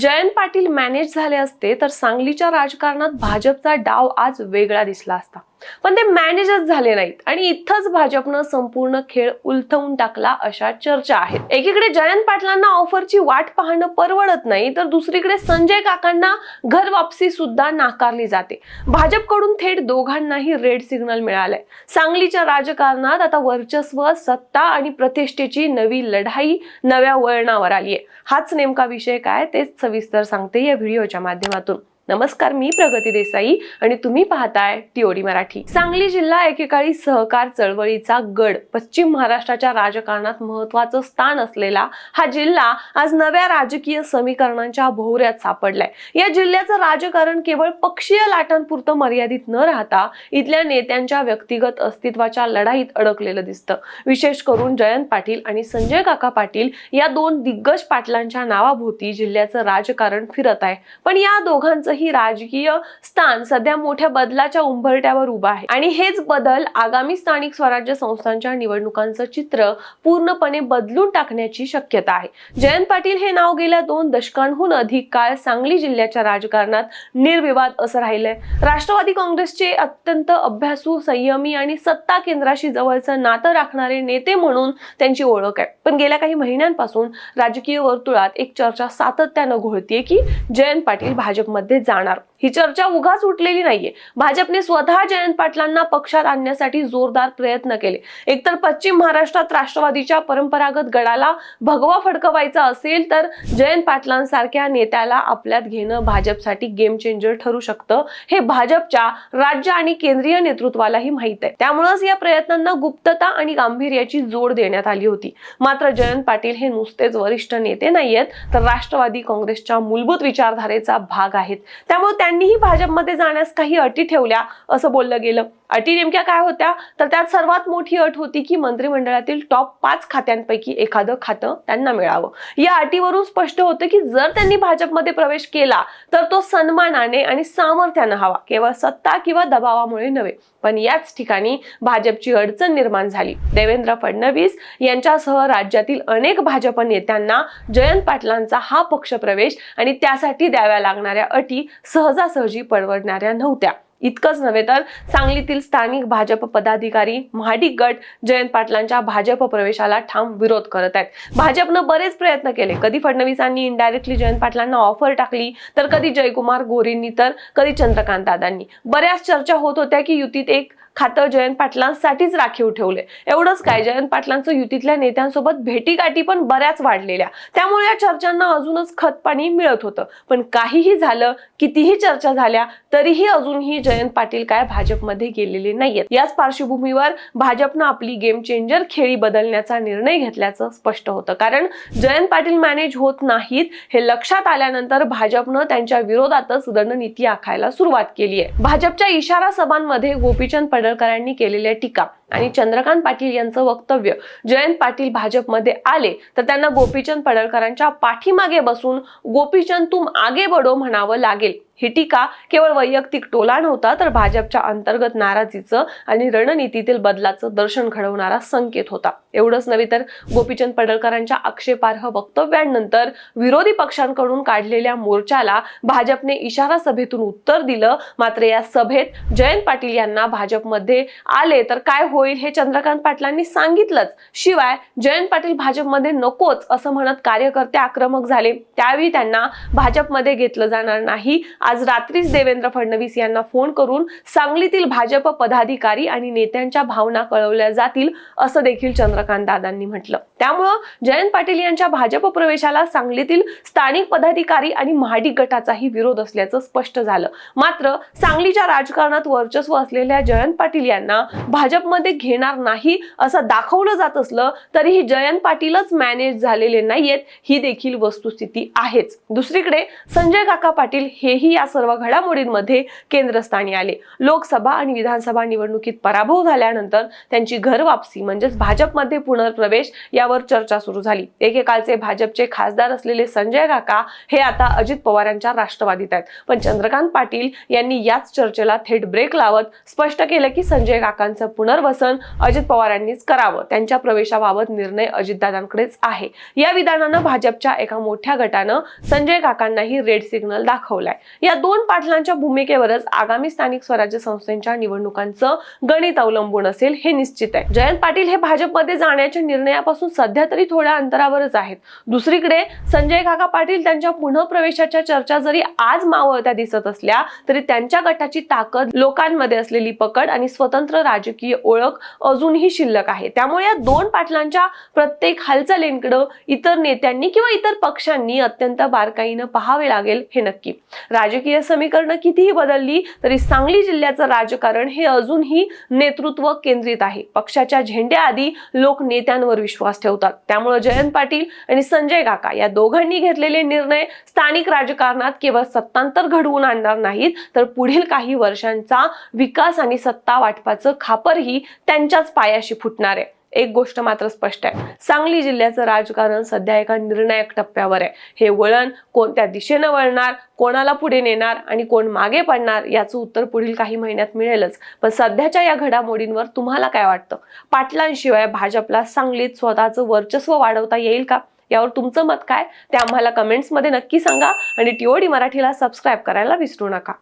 Jayant Patil manage झाले असते तर सांगलीच्या राजकारणात भाजपचा डाव आज वेगळा दिसला असता. पण ते मॅनेजच झाले नाहीत. आणि इथंच भाजपनं संपूर्ण खेळ उलथवून टाकला अशा चर्चा आहेत. एकीकडे जयंत पाटलांना ऑफरची वाट पाहणं परवडत नाही तर दुसरीकडे संजय काकांना घर वापसी सुद्धा नाकारली जाते. भाजपकडून थेट दोघांनाही रेड सिग्नल मिळालंय. सांगलीच्या राजकारणात आता वर्चस्व सत्ता आणि प्रतिष्ठेची नवी लढाई नव्या वळणावर आली आहे हाच नेमका विषय काय तेच सविस्तर सांगते या व्हिडिओच्या माध्यमातून. नमस्कार मी प्रगती देसाई आणि तुम्ही पाहताय टिओडी मराठी. सांगली जिल्हा एकेकाळी सहकार चळवळीचा गड पश्चिम महाराष्ट्राच्या राजकारणात महत्वाचं स्थान असलेला हा जिल्हा आज नव्या राजकीय समीकरणांच्या भोवऱ्यात सापडलाय. या जिल्ह्याचं राजकारण केवळ पक्षीय लाटांपुरतं मर्यादित न राहता इथल्या नेत्यांच्या व्यक्तिगत अस्तित्वाच्या लढाईत अडकलेलं दिसतं. विशेष करून जयंत पाटील आणि संजय काका पाटील या दोन दिग्गज पाटलांच्या नावाभोवती जिल्ह्याचं राजकारण फिरत आहे. पण या ही राजकीय स्थान सध्या मोठ्या बदलाच्या उंबरट्यावर उभं आहे. आणि हेच बदल आगामी स्थानिक स्वराज्य संस्थांच्या निवडणुकांचं चित्र पूर्णपणे बदलून टाकण्याची शक्यता आहे. जयंत पाटील हे नाव गेल्या दोन दशकांहून अधिक काळ सांगली जिल्ह्याच्या राजकारणात निर्विवाद असं राहिलंय. राष्ट्रवादी काँग्रेसचे अत्यंत अभ्यासू संयमी आणि सत्ता केंद्राशी जवळचं नातं राखणारे नेते म्हणून त्यांची ओळख आहे. पण गेल्या काही महिन्यांपासून राजकीय वर्तुळात एक चर्चा सातत्यानं घोळतीये की जयंत पाटील भाजपमध्ये जाणार. ही चर्चा उगाच उठलेली नाहीये. भाजपने स्वतः जयंत पाटलांना पक्षात आणण्यासाठी जोरदार प्रयत्न केले. एकतर पश्चिम महाराष्ट्रात राष्ट्रवादीच्या परंपरागत गडाला भगवा फडकवायचा असेल तर जयंत पाटलांसारख्या नेत्याला आपल्यात घेणं भाजपसाठी गेम चेंजर ठरू शकतं. हे भाजपच्या राज्य आणि केंद्रीय नेतृत्वालाही माहीत आहे. त्यामुळेच या प्रयत्नांना गुप्तता आणि गांभीर्याची जोड देण्यात आली होती. मात्र जयंत पाटील हे नुसतेच वरिष्ठ नेते नाहीयेत तर राष्ट्रवादी काँग्रेसच्या मूलभूत विचारधारेचा भाग आहेत. त्यामुळे त्यांनीही भाजपमध्ये जाण्यास काही अटी ठेवल्या असं बोललं गेलं. अटी नेमक्या काय होत्या? तर त्यात सर्वात मोठी अट होती की मंत्रिमंडळातील टॉप पाच खात्यांपैकी एखादं खातं त्यांना मिळावं. या अटीवरून स्पष्ट होतं की जर त्यांनी भाजपमध्ये प्रवेश केला तर तो सन्मानाने आणि सामर्थ्यानं हवा. केवळ सत्ता किंवा दबावामुळे नव्हे पण याच ठिकाणी भाजपची अडचण निर्माण झाली. देवेंद्र फडणवीस यांच्यासह राज्यातील अनेक भाजप नेत्यांना जयंत पाटलांचा हा पक्षप्रवेश आणि त्यासाठी द्याव्या लागणाऱ्या अटी सहजासहजी परवडणाऱ्या नव्हत्या. इतकंच नव्हे तर सांगलीतील स्थानिक भाजप पदाधिकारी महाडिक गट जयंत पाटलांच्या भाजप प्रवेशाला ठाम विरोध करत आहेत. भाजपनं बरेच प्रयत्न केले. कधी फडणवीसांनी इनडायरेक्टली जयंत पाटलांना ऑफर टाकली तर कधी जयकुमार गोरेंनी तर कधी चंद्रकांत दादांनी. बऱ्याच चर्चा होत होत्या की युतीत एक खातं जयंत पाटलांसाठीच राखीव ठेवले एवढंच काय जयंत पाटलांचं युतीतल्या नेत्यांसोबत भेटीगाठी पण बऱ्याच वाढलेल्या. त्यामुळे या चर्चांना अजूनच खतपाणी मिळत होतं. पण काहीही झालं कितीही चर्चा झाल्या तरीही अजूनही जयंत पाटील काय भाजपमध्ये गेलेले नाहीयेत. याच पार्श्वभूमीवर भाजपनं आपली गेम चेंजर खेळी बदलण्याचा निर्णय घेतल्याचं स्पष्ट होतं. कारण जयंत पाटील मॅनेज होत नाहीत हे लक्षात आल्यानंतर भाजपनं त्यांच्या विरोधातच रणनीती आखायला सुरुवात केली आहे भाजपच्या इशारा सभांमध्ये गोपीचंद पडळकरांनी केलेल्या टीका. आणि चंद्रकांत पाटील यांचं वक्तव्य जयंत पाटील भाजपमध्ये आले तर त्यांना गोपीचंद पडळकरांच्या पाठीमागे बसून गोपीचंद तुम आगे बडो म्हणावं लागेल. ही टीका केवळ वैयक्तिक टोला नव्हता तर भाजपच्या अंतर्गत नाराजीचं आणि रणनीतीतील बदलाचं दर्शन घडवणारा संकेत होता. एवढंच नव्हे तर गोपीचंद पडळकरांच्या आक्षेपार्ह वक्तव्यांनंतर विरोधी पक्षांकडून काढलेल्या मोर्चाला भाजपने इशारा सभेतून उत्तर दिलं. मात्र या सभेत जयंत पाटील यांना भाजपमध्ये आले तर काय होईल हे चंद्रकांत पाटलांनी सांगितलंच. शिवाय जयंत पाटील भाजपमध्ये नकोच असं म्हणत कार्यकर्ते आक्रमक झाले. त्यावेळी त्यांना भाजपमध्ये घेतलं जाणार नाही. आज रात्रीच देवेंद्र फडणवीस यांना फोन करून सांगलीतील भाजप पदाधिकारी आणि नेत्यांच्या भावना कळवल्या जातील असं देखील चंद्रकांत दादांनी म्हटलं. त्यामुळं जयंत पाटील यांच्या भाजप प्रवेशाला सांगलीतील स्थानिक पदाधिकारी आणि महाडी गटाचाही विरोध असल्याचं स्पष्ट झालं. मात्र सांगलीच्या राजकारणात वर्चस्व असलेल्या जयंत पाटील यांना भाजपमध्ये घेणार नाही असं दाखवलं जात असलं तरीही जयंत पाटीलच मॅनेज झालेले नाहीयेत ही देखील वस्तुस्थिती आहेच. दुसरीकडे संजय काका पाटील हेही या सर्व घडामोडींमध्ये केंद्रस्थानी आले. लोकसभा आणि विधानसभा निवडणुकीत पराभव झाल्यानंतर त्यांची घर वापसी म्हणजेच भाजपमध्ये पुनर्प्रवेश यावर चर्चा सुरू झाली. एकेकाळचे भाजपचे खासदार असलेले संजय काका हे आता अजित पवारांच्या राष्ट्रवादीत आहेत. पण चंद्रकांत पाटील यांनी याच चर्चेला थेट ब्रेक लावत स्पष्ट केलं की संजय काकांचं पुनर्वसन अजित पवारांनीच करावं. त्यांच्या प्रवेशाबाबत निर्णय अजितदादांकडेच आहे. या विधानानं भाजपच्या एका मोठ्या गटानं संजय काकांनाही रेड सिग्नल दाखवलाय. या दोन पाटलांच्या भूमिकेवरच आगामी स्थानिक स्वराज्य संस्थेच्या निवडणुकांचं गणित अवलंबून असेल हे निश्चित आहे. जयंत पाटील हे भाजपमध्ये जाण्याच्या निर्णयापासून सध्या तरी थोड्या अंतरावरच आहेत. दुसरीकडे संजय काका पाटील त्यांच्या पुनःप्रवेशाच्या चर्चा जरी आज मावळत्या दिसत असल्या तरी त्यांच्या गटाची ताकद लोकांमध्ये असलेली पकड आणि स्वतंत्र राजकीय ओळख अजूनही शिल्लक आहे. त्यामुळे या दोन पाटलांच्या प्रत्येक हालचालींकडे इतर नेत्यांनी किंवा इतर पक्षांनी अत्यंत बारकाईनं पाहावे लागेल हे नक्की. राजकीय समीकरणं कितीही बदलली तरी सांगली जिल्ह्याचं राजकारण हे अजूनही नेतृत्व केंद्रित आहे. पक्षाच्या झेंड्याआधी लोक नेत्यांवर विश्वास ठेवतात. त्यामुळे जयंत पाटील आणि संजय काका या दोघांनी घेतलेले निर्णय स्थानिक राजकारणात केवळ सत्तांतर घडवून आणणार नाहीत तर पुढील काही वर्षांचा विकास आणि सत्ता वाटपाचं खापरही त्यांच्याच पायाशी फुटणार. आहे एक गोष्ट मात्र स्पष्ट आहे. सांगली जिल्ह्याचं राजकारण सध्या एका निर्णायक टप्प्यावर आहे. हे वळण कोणत्या दिशेनं वळणार कोणाला पुढे नेणार आणि कोण मागे पडणार याचं उत्तर पुढील काही महिन्यात मिळेलच. पण सध्याच्या या घडामोडींवर तुम्हाला काय वाटतं? पाटलांशिवाय भाजपला सांगलीत स्वतःचं वर्चस्व वाढवता येईल का? यावर तुमचं मत काय? ते आम्हाला कमेंट्समध्ये नक्की सांगा आणि टीओडी मराठीला सबस्क्राईब करायला विसरू नका.